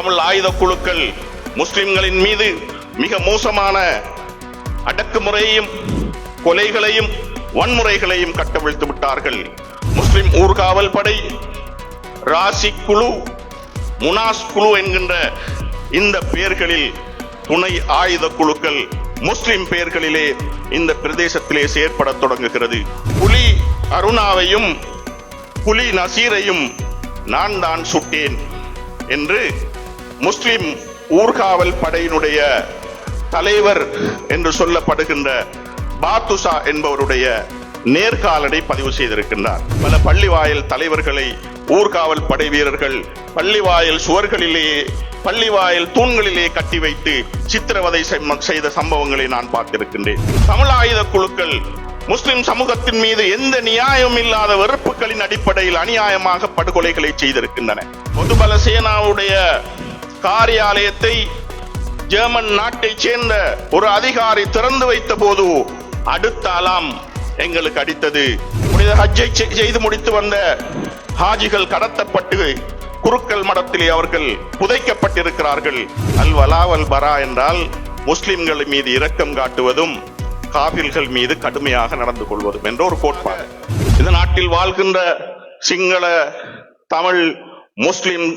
தமிழ் ஆயுத குழுக்கள் முஸ்லிம்களின் மீது மிக மோசமான அடக்குமுறையையும் கொலைகளையும் வன்முறைகளையும் கட்டவிழ்த்து விட்டார்கள். முஸ்லிம் ஊர்காவல் படை ராசி குழு முனாஸ் குழு என்கின்ற இந்த பெயர்களில் துணை ஆயுத குழுக்கள் முஸ்லிம் பெயர்களிலே இந்த பிரதேசத்திலே செயற்படத் தொடங்குகிறது. புலி அருணாவையும் புலி நசீரையும் நான் தான் சுட்டேன் என்று முஸ்லிம் ஊர்காவல் படையினுடைய தலைவர் என்று சொல்லப்படுகின்ற பாத்துசா என்பவருடைய நேர்காலனை பதிவு செய்திருக்கின்றார். பல பள்ளிவாயல் தலைவர்களை ஊர்காவல் படை வீரர்கள் பள்ளிவாயல் சுவர்களிலேயே பள்ளிவாயல் தூண்களிலே கட்டி வைத்து சித்திரவதை செய்த சம்பவங்களை நான் பார்த்திருக்கின்றேன். தமிழ் ஆயுத குழுக்கள் முஸ்லிம் சமூகத்தின் மீது எந்த நியாயம் இல்லாத வெறுப்புகளின் அடிப்படையில் அநியாயமாக படுகொலைகளை செய்திருக்கின்றன. பொதுபல சேனாவுடைய காரியாலயத்தை ஜெர்மன் நாட்டைச் சேர்ந்த ஒரு அதிகாரி திறந்து வைத்த போது அடுத்த அலாம் எங்களுக்கு அடித்தது. புனித ஹஜ்ஜை செய்து முடித்து வந்த ஹாஜிகள் கடத்தப்பட்டு குருக்கள் மடத்திலே அவர்கள் புதைக்கப்பட்டிருக்கிறார்கள். அல் வலாவல் பரா என்றால் முஸ்லிம்கள் மீது இரக்கம் காட்டுவதும் காபில்கள் மீது கடுமையாக நடந்து கொள்வதும் என்ற ஒரு கோட்பாடு. இந்த நாட்டில் வாழ்கின்ற சிங்கள தமிழ் முஸ்லிம்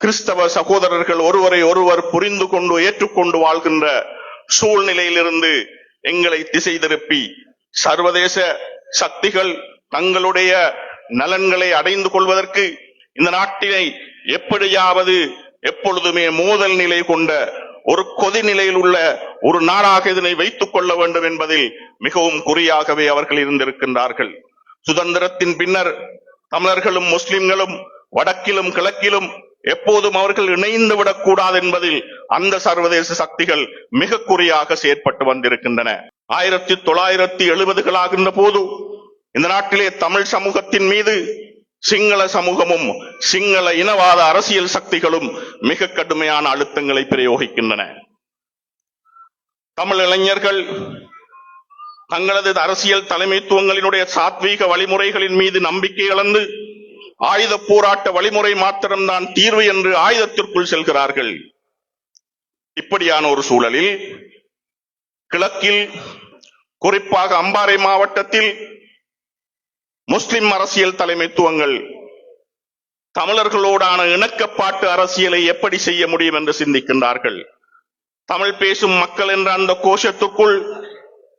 கிறிஸ்தவ சகோதரர்கள் ஒருவரை ஒருவர் புரிந்து கொண்டு ஏற்றுக்கொண்டு வாழ்கின்ற சூழ்நிலையிலிருந்து எங்களை திசை திருப்பி சர்வதேச சக்திகள் தங்களுடைய நலன்களை அடைந்து கொள்வதற்கு இந்த நாட்டினை எப்படியாவது எப்பொழுதுமே மோதல் நிலை கொண்ட ஒரு கொதி நிலையில் உள்ள ஒரு நாடாக இதனை வைத்துக் கொள்ள வேண்டும் என்பதில் மிகவும் குறியாகவே அவர்கள் இருந்திருக்கின்றார்கள். சுதந்திரத்தின் பின்னர் தமிழர்களும் முஸ்லிம்களும் வடக்கிலும் கிழக்கிலும் எப்போதும் அவர்கள் இணைந்து விடக்கூடாது என்பதில் அந்த சர்வதேச சக்திகள் மிக குறியாக செயற்பட்டு வந்திருக்கின்றன. ஆயிரத்தி தொள்ளாயிரத்தி எழுபதுகளாகின்ற போது இந்த நாட்டிலே தமிழ் சமூகத்தின் மீது சிங்கள சமூகமும் சிங்கள இனவாத அரசியல் சக்திகளும் மிக கடுமையான அழுத்தங்களை பிரயோகிக்கின்றன. தமிழ் இளைஞர்கள் தங்களது அரசியல் தலைமைத்துவங்களினுடைய சாத்வீக வழிமுறைகளின் மீது நம்பிக்கை இழந்து ஆயுத போராட்ட வழிமுறை மாத்திரம்தான் தீர்வு என்று ஆயுதத்திற்குள் செல்கிறார்கள். இப்படியான ஒரு சூழலில் கிழக்கில் குறிப்பாக அம்பாறை மாவட்டத்தில் முஸ்லிம் அரசியல் தலைமைத்துவங்கள் தமிழர்களோடான இணக்கப்பாட்டு அரசியலை எப்படி செய்ய முடியும் என்று சிந்திக்கின்றார்கள். தமிழ் பேசும் மக்கள் என்ற அந்த கோஷத்துக்குள்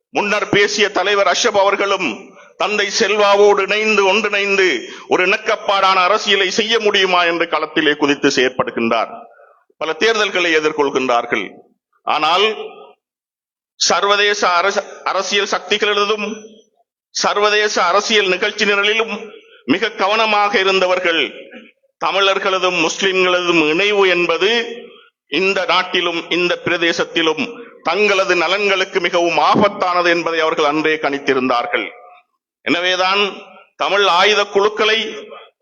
முன்னர் பேசிய தலைவர் அஷப் அவர்களும் தந்தை செல்வாவோடு இணைந்து ஒன்றிணைந்து ஒரு இணக்கப்பாடான அரசியலை செய்ய முடியுமா என்று களத்திலே குதித்து செயற்படுகின்றார். பல தேர்தல்களை எதிர்கொள்கின்றார்கள். ஆனால் சர்வதேச அரச- அரசியல் சக்திகளிலும் சர்வதேச அரசியல் நிகழ்ச்சி நிரலிலும் மிக கவனமாக இருந்தவர்கள் தமிழர்களதும் முஸ்லிம்களதும் இணைவு என்பது இந்த நாட்டிலும் இந்த பிரதேசத்திலும் தங்களது நலன்களுக்கு மிகவும் ஆபத்தானது என்பதை அவர்கள் அன்றே கணித்திருந்தார்கள். எனவேதான் தமிழ் ஆயுத குழுக்களை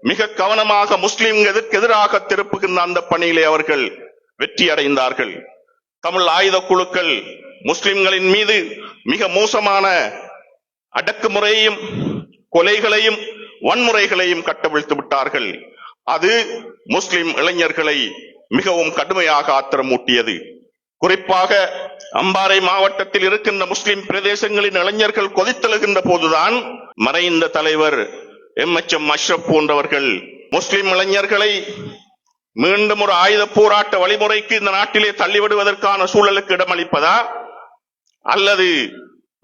மிக கவனமாக முஸ்லிம்களுக்கு எதிராக திருப்புகின்ற அந்த பணியிலே அவர்கள் வெற்றி அடைந்தார்கள். தமிழ் ஆயுத குழுக்கள் முஸ்லிம்களின் மீது மிக மோசமான அடக்குமுறையையும் கொலைகளையும் வன்முறைகளையும் கட்டவிழ்த்து விட்டார்கள். அது முஸ்லிம் இளைஞர்களை மிகவும் கடுமையாக ஆத்திரமூட்டியது. குறிப்பாக அம்பாறை மாவட்டத்தில் இருக்கின்ற முஸ்லிம் பிரதேசங்களின் இளைஞர்கள் கொதித்தெழுகின்ற போதுதான் மறைந்த தலைவர் எம். எச். எம். அஷ்ரப் போன்றவர்கள் முஸ்லிம் இளைஞர்களை மீண்டும் ஒரு ஆயுத போராட்ட வழிமுறைக்கு இந்த நாட்டிலே தள்ளிவிடுவதற்கான சூழலுக்கு இடமளிப்பதா? அல்லது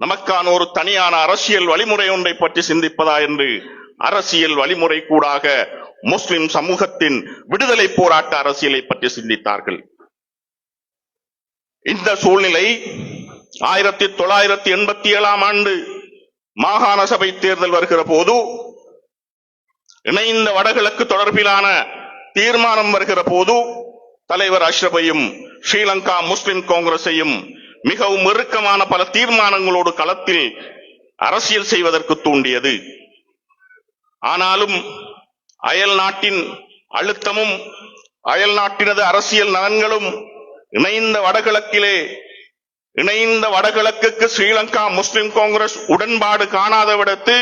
நமக்கான ஒரு தனியான அரசியல் வழிமுறை ஒன்றை பற்றி சிந்திப்பதா என்று அரசியல் வழிமுறை கூடாக முஸ்லிம் சமூகத்தின் விடுதலை போராட்ட அரசியலை பற்றி சிந்தித்தார்கள். இந்த சூழ்நிலை ஆயிரத்தி தொள்ளாயிரத்தி எண்பத்தி ஏழாம் ஆண்டு மாகாண சபை தேர்தல் வருகிற போது இணைந்த வடகிழக்கு தொடர்பிலான தீர்மானம் வருகிற போது தலைவர் அஷ்ரபையும் ஸ்ரீலங்கா முஸ்லிம் காங்கிரஸையும் மிகவும் இறுக்கமான பல தீர்மானங்களோடு களத்தில் அரசியல் செய்வதற்கு தூண்டியது. ஆனாலும் அயல் நாட்டின் அழுத்தமும் அயல் நாட்டினது அரசியல் நலன்களும் இணைந்த வடகிழக்கிலே இணைந்த வடகிழக்குக்கு ஸ்ரீலங்கா முஸ்லிம் காங்கிரஸ் உடன்பாடு காணாத விடத்து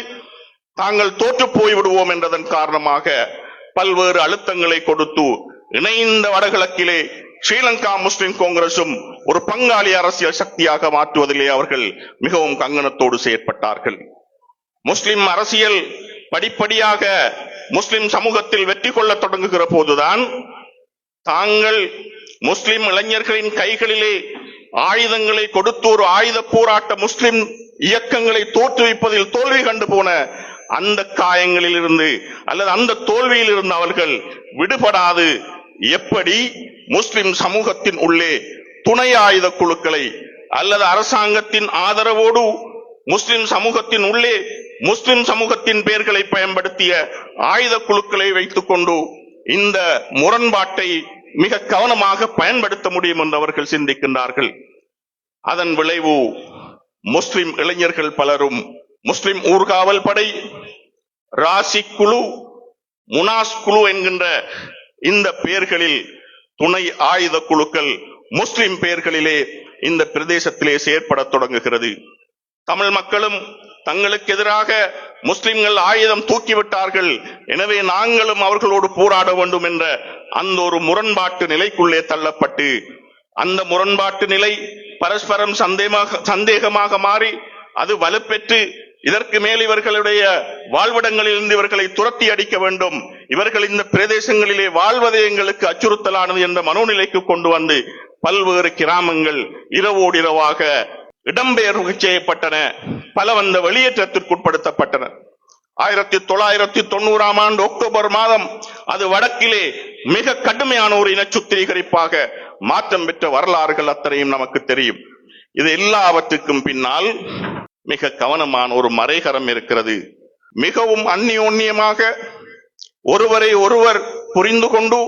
தாங்கள் தோற்று போய்விடுவோம் என்றதன் காரணமாக பல்வேறு அழுத்தங்களை கொடுத்து இணைந்த வடகிழக்கிலே ஸ்ரீலங்கா முஸ்லிம் காங்கிரசும் ஒரு பங்காளி அரசியல் சக்தியாக மாற்றுவதிலே அவர்கள் மிகவும் கங்கணத்தோடு செயற்பட்டார்கள். முஸ்லிம் அரசியல் படிப்படியாக முஸ்லிம் சமூகத்தில் வெற்றி கொள்ள தொடங்குகிற போதுதான் தாங்கள் முஸ்லிம் இளைஞர்களின் கைகளிலே ஆயுதங்களை கொடுத்து ஒரு ஆயுத போராட்ட முஸ்லிம் இயக்கங்களை தோற்றுவிப்பதில் தோல்வி கண்டு போன அந்த காயங்களில் இருந்து அல்லது அந்த தோல்வியில் இருந்து அவர்கள் விடுபடாது. எப்படி? முஸ்லிம் சமூகத்தின் உள்ளே துணை ஆயுத குழுக்களை அல்லது அரசாங்கத்தின் ஆதரவோடு முஸ்லிம் சமூகத்தின் உள்ளே முஸ்லிம் சமூகத்தின் பெயர்களை பயன்படுத்திய ஆயுத குழுக்களை வைத்துக் கொண்டு இந்த முரண்பாட்டை மிக கவனமாக பயன்படுத்த முடியும் என்று அவர்கள் சிந்திக்கின்றார்கள். அதன் விளைவு முஸ்லிம் இளைஞர்கள் பலரும் முஸ்லிம் ஊர்காவல் படை ராசி குழு முனாஸ் குழு என்கின்ற இந்த பெயர்களில் துணை ஆயுத குழுக்கள் முஸ்லிம் பெயர்களிலே இந்த பிரதேசத்திலே செயற்பட தொடங்குகிறது. தமிழ் மக்களும் தங்களுக்கு எதிராக முஸ்லிம்கள் ஆயுதம் தூக்கிவிட்டார்கள். எனவே நாங்களும் அவர்களோடு போராட வேண்டும் என்ற அந்த ஒரு முரண்பாட்டு நிலைக்குள்ளே தள்ளப்பட்டு அந்த முரண்பாட்டு நிலை பரஸ்பரம் சந்தேகமாக சந்தேகமாக மாறி அது வலுப்பெற்று இதற்கு மேல் இவர்களுடைய வாழ்விடங்களில் இருந்து இவர்களை துரத்தி அடிக்க வேண்டும். இவர்கள் இந்த பிரதேசங்களிலே வாழ்வதே எங்களுக்கு அச்சுறுத்தலானது என்ற மனோநிலைக்கு கொண்டு வந்து பல்வேறு கிராமங்கள் இரவோடிரவாக இடம்பெயர்வு செய்யப்பட்டன பல வந்த வெளியேற்றத்திற்குட்படுத்தப்பட்டன. ஆயிரத்தி தொள்ளாயிரத்தி தொண்ணூறாம் ஆண்டு அக்டோபர் மாதம் அது வடக்கிலே மிக கடுமையான ஒரு இன சுத்திகரிப்பாக மாற்றம் பெற்ற வரலாறுகள் அத்தனையும் நமக்கு தெரியும். இது எல்லாவற்றுக்கும் பின்னால் மிக கவனமான ஒரு மறைகரம் இருக்கிறது. மிகவும் அந்நியோன்யமாக ஒருவரை ஒருவர் புரிந்து கொண்டு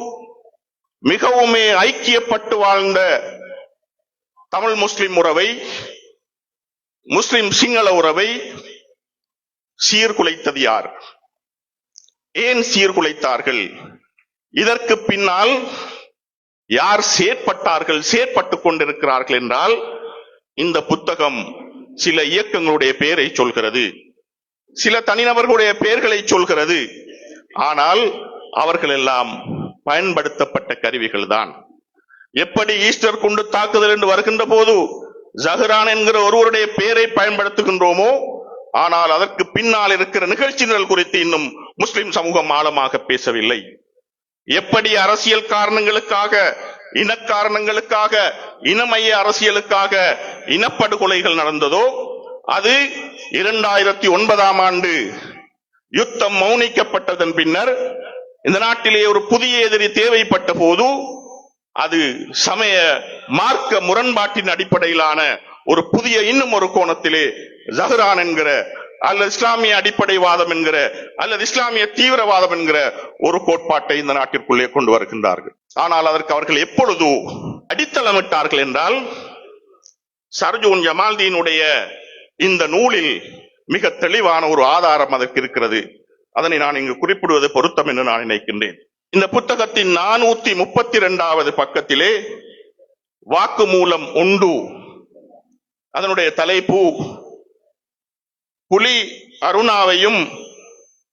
மிகவுமே ஐக்கியப்பட்டு வாழ்ந்த தமிழ் முஸ்லிம் உறவை முஸ்லிம் சிங்கள உறவை சீர்குலைத்தது யார்? ஏன் சீர்குலைத்தார்கள்? இதற்கு பின்னால் யார் செயற்பட்டார்கள் செயற்பட்டுக் கொண்டிருக்கிறார்கள் என்றால் இந்த புத்தகம் சில இயக்கங்களுடைய பெயரை சொல்கிறது. சில தனிநபர்களுடைய பெயர்களை சொல்கிறது. ஆனால் அவர்கள் எல்லாம் பயன்படுத்தப்பட்ட கருவிகள் தான் எப்படி ஈஸ்டர் குண்டு தாக்குதல் என்று வருகின்ற போது ஜஹ்ரான் என்கிற ஒருவருடைய பெயரை பயன்படுத்துகின்றோமோ ஆனால் அதற்கு பின்னால் இருக்கிற நிகழ்ச்சி நிரல் குறித்து இன்னும் முஸ்லிம் சமூகம் ஆழமாக பேசவில்லை. எப்படி அரசியல் காரணங்களுக்காக இன இனமய அரசியலுக்காக இனப்படுகொலைகள் நடந்ததோ அது இரண்டாயிரத்தி ஒன்பதாம் ஆண்டு யுத்தம் மௌனிக்கப்பட்டதன் பின்னர் இந்த நாட்டிலே ஒரு புதிய எதிரி தேவைப்பட்ட போது அது சமய மார்க்க முரண்பாட்டின் அடிப்படையிலான ஒரு புதிய இன்னும் ஒரு கோணத்திலே ஜஹ்ரான் என்கிற அல்லது இஸ்லாமிய அடிப்படைவாதம் என்கிற அல்லது இஸ்லாமிய தீவிரவாதம் என்கிற ஒரு கோட்பாட்டை இந்த நாட்டிற்குள்ளே கொண்டு வருகின்றார்கள். ஆனால் அதற்கு அவர்கள் எப்பொழுது அடித்தளமிட்டார்கள் என்றால் சர்ஜூன் ஜமால்தீனுடைய இந்த நூலில் மிக தெளிவான ஒரு ஆதாரம் அதற்கு இருக்கிறது. அதனை நான் இங்கு குறிப்பிடுவது பொருத்தம் என்று நான் நினைக்கின்றேன். இந்த புத்தகத்தின் நானூத்தி முப்பத்தி இரண்டாவது பக்கத்திலே வாக்குமூலம் உண்டு. அதனுடைய தலைப்பு புலி அருணாவையும்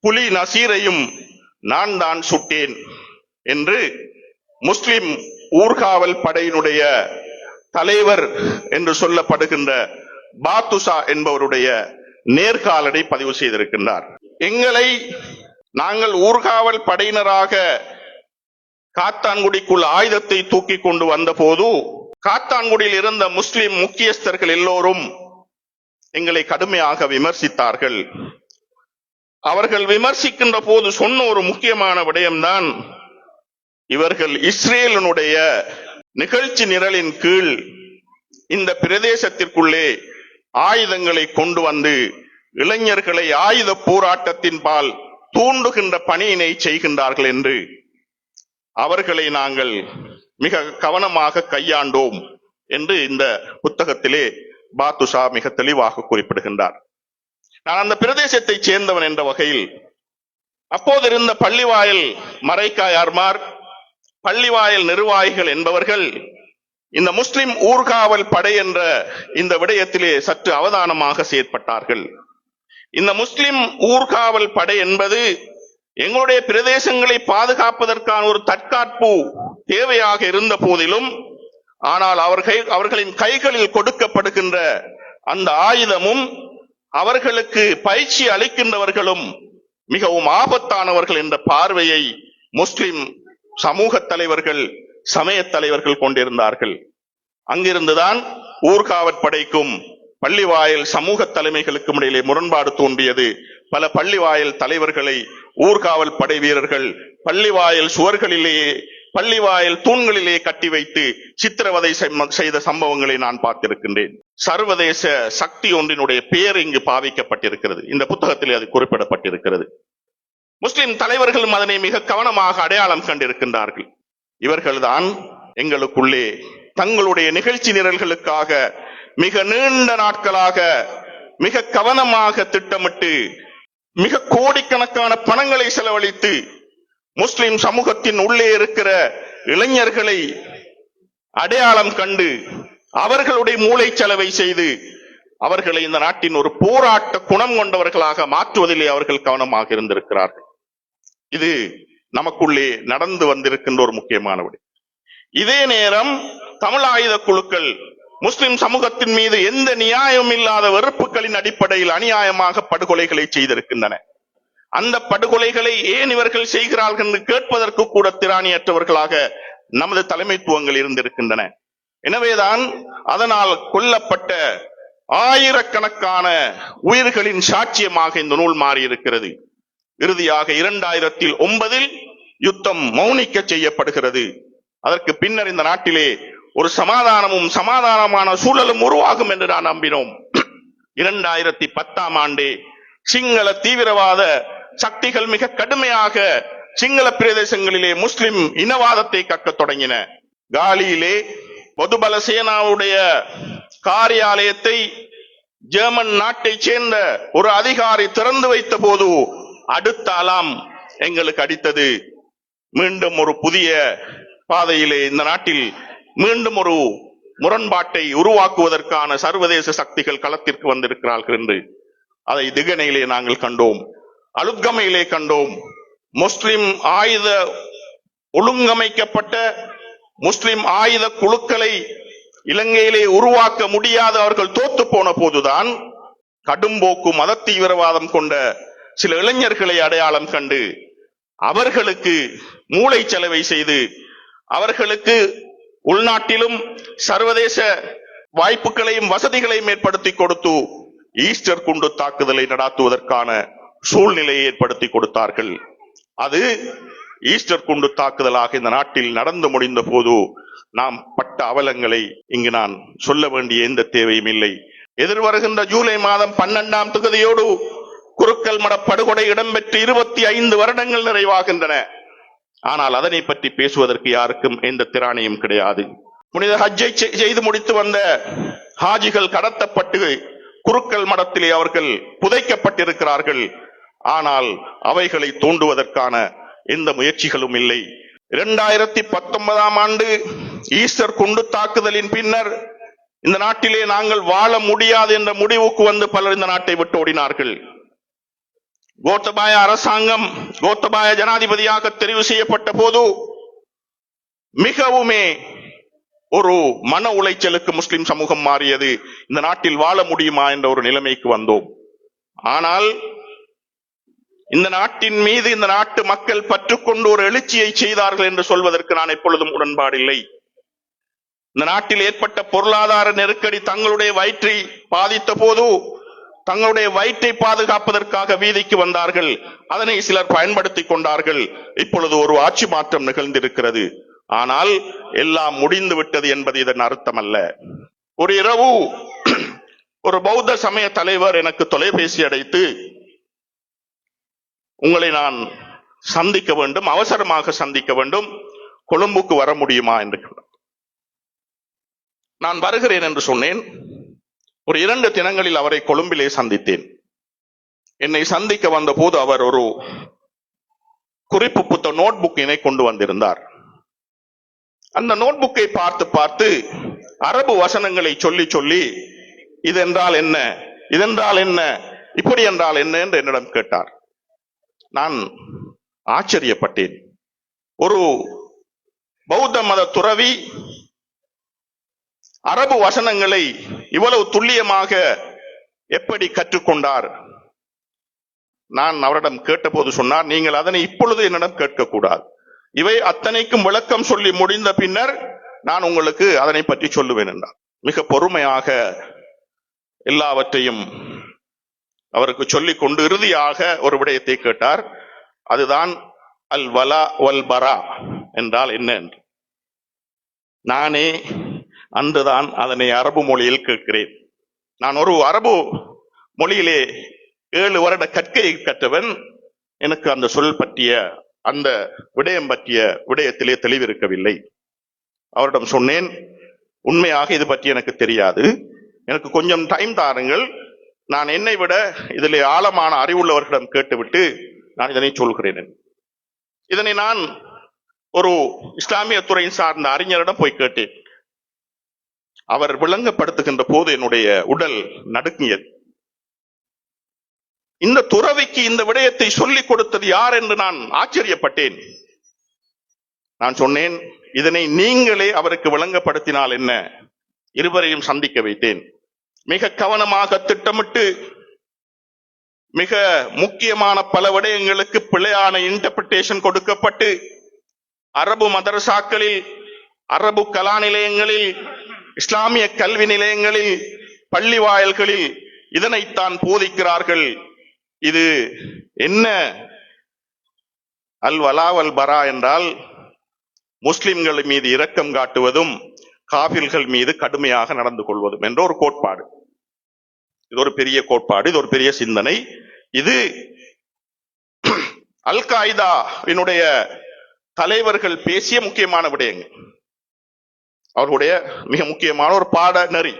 புலி நசீரையும் நான் தான் சுட்டேன் என்று முஸ்லிம் ஊர்காவல் படையினுடைய தலைவர் என்று சொல்லப்படுகின்ற பாத்துசா என்பவருடைய நேர்காலனை பதிவு செய்திருக்கின்றார். எங்களை நாங்கள் ஊர்காவல் படையினராக காத்தான்குடிக்குள் ஆயுதத்தை தூக்கி கொண்டு வந்தபோது காத்தான்குடியில் இருந்த முஸ்லிம் முக்கியஸ்தர்கள் எல்லோரும் எங்களை கடுமையாக விமர்சித்தார்கள். அவர்கள் விமர்சிக்கின்ற போது சொன்ன ஒரு முக்கியமான விடயம்தான் இவர்கள் இஸ்ரேலினுடைய நிகழ்ச்சி நிரலின் கீழ் இந்த பிரதேசத்திற்குள்ளே ஆயுதங்களை கொண்டு வந்து இளைஞர்களை ஆயுத போராட்டத்தின் பால் தூண்டுகின்ற பணியினை செய்கின்றார்கள் என்று அவர்களை நாங்கள் மிக கவனமாக கையாண்டோம் என்று இந்த புத்தகத்திலே பாத்துஷா மிக தெளிவாக குறிப்பிடுகின்றார். நான் அந்த பிரதேசத்தை சேர்ந்தவன் என்ற வகையில் அப்போது இருந்த பள்ளிவாயல் மறைக்காயார்மார் பள்ளிவாயல் நிர்வாகிகள் என்பவர்கள் இந்த முஸ்லிம் ஊர்காவல் படை என்ற இந்த விடயத்திலே சற்று அவதானமாக செயற்பட்டார்கள். இந்த முஸ்லிம் ஊர்காவல் படை என்பது எங்களுடைய பிரதேசங்களை பாதுகாப்பதற்கான ஒரு தற்காப்பு தேவையாக இருந்த போதிலும் ஆனால் அவர்கள் அவர்களின் கைகளில் கொடுக்கப்படுகின்ற அந்த ஆயுதமும் அவர்களுக்கு பயிற்சி அளிக்கின்றவர்களும் மிகவும் ஆபத்தானவர்கள் என்ற பார்வையை முஸ்லிம் சமூக தலைவர்கள் சமய தலைவர்கள் கொண்டிருந்தார்கள். அங்கிருந்துதான் ஊர்காவற்படைக்கும் பள்ளிவாயல் சமூக தலைமைகளுக்கும் இடையிலே முரண்பாடு தோன்றியது. பல பள்ளிவாயல் தலைவர்களை ஊர்காவல் படை வீரர்கள் பள்ளி வாயில் சுவர்களிலேயே பள்ளி வாயில் தூண்களிலே கட்டி வைத்து சித்திரவதை செம்ம- செய்த சம்பவங்களை நான் பார்த்திருக்கின்றேன். சர்வதேச சக்தி ஒன்றினுடைய பெயர் இங்கு பாவிக்கப்பட்டிருக்கிறது. இந்த புத்தகத்திலே அது குறிப்பிடப்பட்டிருக்கிறது. முஸ்லிம் தலைவர்களும் அதனை மிக கவனமாக அடையாளம் கண்டிருக்கின்றார்கள். இவர்கள்தான் எங்களுக்குள்ளே தங்களுடைய நிகழ்ச்சி நிரல்களுக்காக மிக நீண்ட நாட்களாக மிக கவனமாக திட்டமிட்டு மிக கோடிக்கணக்கான பணங்களை செலவழித்து முஸ்லிம் சமூகத்தின் உள்ளே இருக்கிற இளைஞர்களை அடையாளம் கண்டு அவர்களுடைய மூளை செலவை செய்து அவர்களை இந்த நாட்டின் ஒரு போராட்ட குணம் கொண்டவர்களாக மாற்றுவதிலே அவர்கள் கவனமாக இருந்திருக்கிறார்கள். இது நமக்குள்ளே நடந்து வந்திருக்கின்ற ஒரு முக்கியமான விடை. இதே நேரம் தமிழ் ஆயுத குழுக்கள் முஸ்லிம் சமூகத்தின் மீது எந்த நியாயம் இல்லாத வெறுப்புகளின் அடிப்படையில் அநியாயமாக படுகொலைகளை செய்திருக்கின்றன. அந்த படுகொலைகளை ஏன் இவர்கள் செய்கிறார்கள் என்று கேட்பதற்கு கூட திராணியற்றவர்களாக நமது தலைமைத்துவங்கள் இருந்திருக்கின்றன. எனவேதான் அதனால் கொல்லப்பட்ட ஆயிரக்கணக்கான உயிர்களின் சாட்சியமாக இந்த நூல் மாறி இருக்கிறது இறுதியாக இரண்டாயிரத்தில் ஒன்பதில் யுத்தம் மௌனிக்க செய்யப்படுகிறது. அதற்கு பின்னர் இந்த நாட்டிலே ஒரு சமாதானமும் சமாதானமான சூழலும் உருவாகும் என்று நான் நம்பினோம். இரண்டாயிரத்தி பத்தாம் ஆண்டே சிங்கள தீவிரவாத சக்திகள் மிக கடுமையாக சிங்கள பிரதேசங்களிலே முஸ்லிம் இனவாதத்தை கக்கத் தொடங்கின. காலியிலே பொதுபல சேனாவுடைய காரியாலயத்தை ஜெர்மன் நாட்டை சேர்ந்த ஒரு அதிகாரி திறந்து வைத்த போது அடுத்த அலாம் எங்களுக்கு அடித்தது. மீண்டும் ஒரு புதிய பாதையிலே இந்த நாட்டில் மீண்டும் ஒரு முரண்பாட்டை உருவாக்குவதற்கான சர்வதேச சக்திகள் களத்திற்கு வந்திருக்கிறார்கள் என்று அதை திகனையிலே நாங்கள் கண்டோம் அலுத்கமையிலே கண்டோம். முஸ்லிம் ஆயுத ஒழுங்கமைக்கப்பட்ட முஸ்லிம் ஆயுத குழுக்களை இலங்கையிலே உருவாக்க முடியாத அவர்கள் தோத்து போன போதுதான் கடும்போக்கு மத தீவிரவாதம் கொண்ட சில இளைஞர்களை அடையாளம் கண்டு அவர்களுக்கு மூளை செலவை செய்து அவர்களுக்கு உள்நாட்டிலும் சர்வதேச வாய்ப்புகளையும் வசதிகளையும் ஏற்படுத்தி கொடுத்து ஈஸ்டர் குண்டு தாக்குதலை நடாத்துவதற்கான சூழ்நிலையை ஏற்படுத்தி கொடுத்தார்கள். அது ஈஸ்டர் குண்டு தாக்குதலாக இந்த நாட்டில் நடந்து முடிந்த போது நாம் பட்ட அவலங்களை இங்கு நான் சொல்ல வேண்டிய எந்த தேவையும் இல்லை. எதிர்வருகின்ற ஜூலை மாதம் பன்னெண்டாம் தொகுதியோடு குருக்கல் மட படுகொலை இடம்பெற்று இருபத்தி ஐந்து வருடங்கள் நிறைவாகின்றன. ஆனால் அதனை பற்றி பேசுவதற்கு யாருக்கும் எந்த திராணியும் கிடையாது. புனித ஹஜ்ஜை செய்து முடித்து வந்த ஹாஜிகள் கடத்தப்பட்டு குருக்கள் மடத்திலே அவர்கள் புதைக்கப்பட்டிருக்கிறார்கள். ஆனால் அவைகளை தூண்டுவதற்கான எந்த முயற்சிகளும் இல்லை. இரண்டாயிரத்தி பத்தொன்பதாம் ஆண்டு ஈஸ்டர் குண்டு தாக்குதலின் பின்னர் இந்த நாட்டிலே நாங்கள் வாழ முடியாது என்ற முடிவுக்கு வந்து பலர் இந்த நாட்டை விட்டு ஓடினார்கள். கோத்தபாய அரசாங்கம் கோத்தபாய ஜனாதிபதியாக தெரிவு செய்யப்பட்ட போது மிகவுமே ஒரு மன உளைச்சலுக்கு முஸ்லிம் சமூகம் மாறியது. இந்த நாட்டில் வாழ முடியுமா என்ற ஒரு நிலைமைக்கு வந்தோம். ஆனால் இந்த நாட்டின் மீது இந்த நாட்டு மக்கள் பற்றுக்கொண்டு ஒரு எழுச்சியை செய்தார்கள் என்று சொல்வதற்கு நான் எப்பொழுதும் உடன்பாடில்லை இந்த நாட்டில் ஏற்பட்ட பொருளாதார நெருக்கடி தங்களுடைய வயிற்றை பாதித்த போது தங்களுடைய வயிற்றை பாதுகாப்பதற்காக வீதிக்கு வந்தார்கள். அதனை சிலர் பயன்படுத்தி கொண்டார்கள். இப்பொழுது ஒரு ஆட்சி மாற்றம் நிகழ்ந்திருக்கிறது. ஆனால் எல்லாம் முடிந்து விட்டது என்பது இதன் அர்த்தம் அல்ல ஒரு இரவு ஒரு பௌத்த சமய தலைவர் எனக்கு தொலைபேசி அடைத்து உங்களை நான் சந்திக்க வேண்டும் அவசரமாக சந்திக்க வேண்டும். கொழும்புக்கு வர முடியுமா? என்று நான் வருகிறேன் என்று சொன்னேன். ஒரு இரண்டு தினங்களில் அவரை கொழும்பிலே சந்தித்தேன். என்னை சந்திக்க வந்தபோது அவர் ஒரு குறிப்பு புத்த நோட் புக்கினை கொண்டு வந்திருந்தார். அந்த நோட் புக்கை பார்த்து பார்த்து அரபு வசனங்களை சொல்லி சொல்லி இதென்றால் என்ன? இதென்றால் என்ன? இப்படி என்றால் என்ன? என்று என்னிடம் கேட்டார். நான் ஆச்சரியப்பட்டேன். ஒரு பௌத்த மத துறவி அரபு வசனங்களை இவ்வளவு துல்லியமாக எப்படி கற்றுக்கொண்டார்? நான் அவரிடம் கேட்டபோது சொன்னார் நீங்கள் அதனை இப்பொழுது என்னிடம் கேட்கக்கூடாது. இவை அத்தனைக்கும் விளக்கம் சொல்லி முடிந்த பின்னர் நான் உங்களுக்கு அதனை பற்றி சொல்லுவேன் என்றார். மிக பொறுமையாக எல்லாவற்றையும் அவருக்கு சொல்லிக் கொண்டு இறுதியாக ஒரு விடயத்தை கேட்டார். அதுதான் அல் வலா வல் பரா என்றால் என்ன என்று? நானே அன்றுதான் அதனை அரபு மொழியில் கேட்கிறேன். நான் ஒரு அரபு மொழியிலே ஏழு வருட கற்கையை கற்றவன். எனக்கு அந்த சொல் பற்றிய அந்த விடயம் பற்றிய விடயத்திலே தெளிவிருக்கவில்லை. அவரிடம் சொன்னேன் உண்மையாக இது பற்றி எனக்கு தெரியாது. எனக்கு கொஞ்சம் டைம் தாருங்கள். நான் என்னை விட இதில் ஆழமான அறிவுள்ளவர்களிடம் கேட்டுவிட்டு நான் இதனை சொல்கிறேன். இதனை நான் ஒரு இஸ்லாமிய துறையின் சார்ந்த அறிஞரிடம் போய் கேட்டேன். அவர் விளங்கப்படுத்துகின்ற போது என்னுடைய உடல் நடுங்கியது. இந்த துறவிக்கு இந்த விடயத்தை சொல்லிக் கொடுத்தது யார் என்று நான் ஆச்சரியப்பட்டேன். நான் சொன்னேன் இதனை நீங்களே அவருக்கு விளங்கப்படுத்தினால் என்ன? இருவரையும் சந்திக்க வைத்தேன். மிக கவனமாக திட்டமிட்டு மிக முக்கியமான பல விடயங்களுக்கு பிழையான இன்டர்பிரிட்டேஷன் கொடுக்கப்பட்டு அரபு மதரசாக்களில் அரபு கலா நிலையங்களில் இஸ்லாமிய கல்வி நிலையங்களில் பள்ளி வாயல்களில் இதனைத்தான் போதிக்கிறார்கள். இது என்ன? அல் வலாவல் பரா என்றால் முஸ்லிம்கள் மீது இரக்கம் காட்டுவதும் காபில்கள் மீது கடுமையாக நடந்து கொள்வதும் என்ற ஒரு கோட்பாடு. இது ஒரு பெரிய கோட்பாடு இது ஒரு பெரிய சிந்தனை. இது அல் காய்தாவினுடைய தலைவர்கள் பேசிய முக்கியமான விடயங்கள். அவர்களுடைய மிக முக்கியமான ஒரு பாட நெறி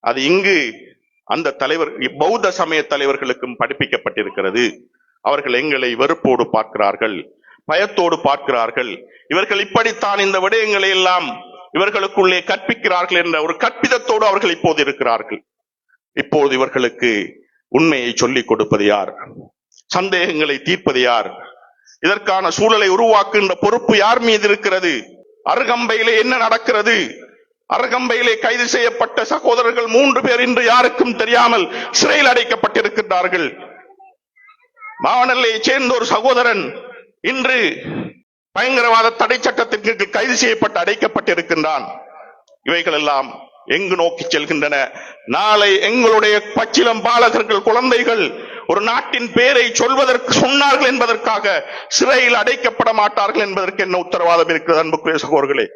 அது இங்கு அந்த தலைவர் பௌத்த சமய தலைவர்களுக்கும் படிப்பிக்கப்பட்டிருக்கிறது. அவர்கள் எங்களை வெறுப்போடு பார்க்கிறார்கள் பயத்தோடு பார்க்கிறார்கள். இவர்கள் இப்படித்தான் இந்த விடயங்களை எல்லாம் இவர்களுக்குள்ளே கற்பிக்கிறார்கள் என்ற ஒரு கற்பிதத்தோடு அவர்கள் இப்போது இருக்கிறார்கள். இப்போது இவர்களுக்கு உண்மையை சொல்லிக் கொடுப்பது யார்? சந்தேகங்களை தீர்ப்பது யார்? இதற்கான சூழலை உருவாக்குகின்ற பொறுப்பு யார் மீது இருக்கிறது? அருகம்பையிலே என்ன நடக்கிறது? அருகம்பையிலே கைது செய்யப்பட்ட சகோதரர்கள் மூன்று பேர் இன்று யாருக்கும் தெரியாமல் சிறையில் அடைக்கப்பட்டிருக்கின்றார்கள். மாவனல்லையை சேர்ந்த ஒரு சகோதரன் இன்று பயங்கரவாத தடை சட்டத்தின் கீழ் கைது செய்யப்பட்டு அடைக்கப்பட்டிருக்கின்றான். இவைகள் எல்லாம் எங்கு நோக்கி செல்கின்றன? நாளை எங்களுடைய பச்சிலம் பாலகர்கள் குழந்தைகள் ஒரு நாட்டின் பேரை சொல்வதற்கு சொன்னார்கள் என்பதற்காக சிறையில் அடைக்கப்பட மாட்டார்கள் என்பதற்கு என்ன உத்தரவாதம் இருக்கிறது அன்புக்குரிய சகோர்களே